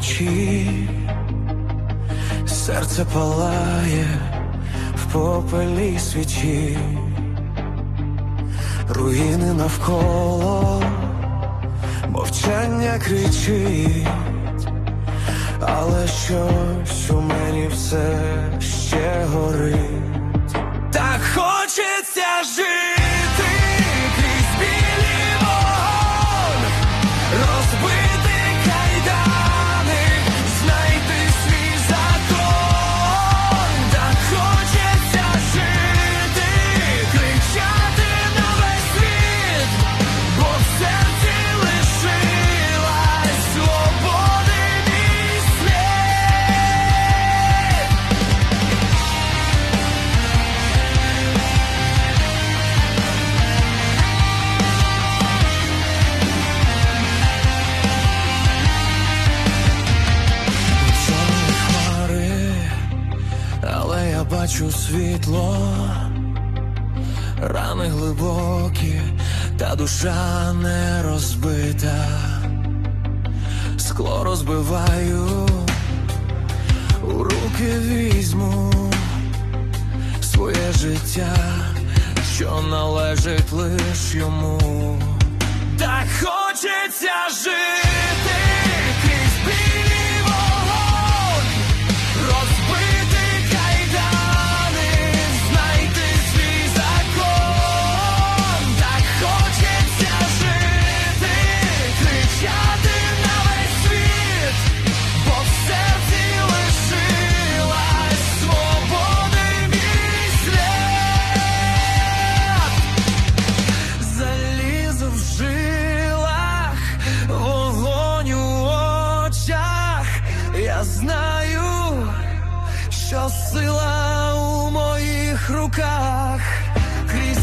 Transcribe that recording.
вночі, серце палає в попелі свічі, руїни навколо, мовчання кричить, але щось у мені все ще горить. Так хочеться жити бачу світло, рани глибокі, та душа не розбита, скло розбиваю, у руки візьму своє життя, що належить лиш йому. Так хочеться жити сила у моїх руках. Крізь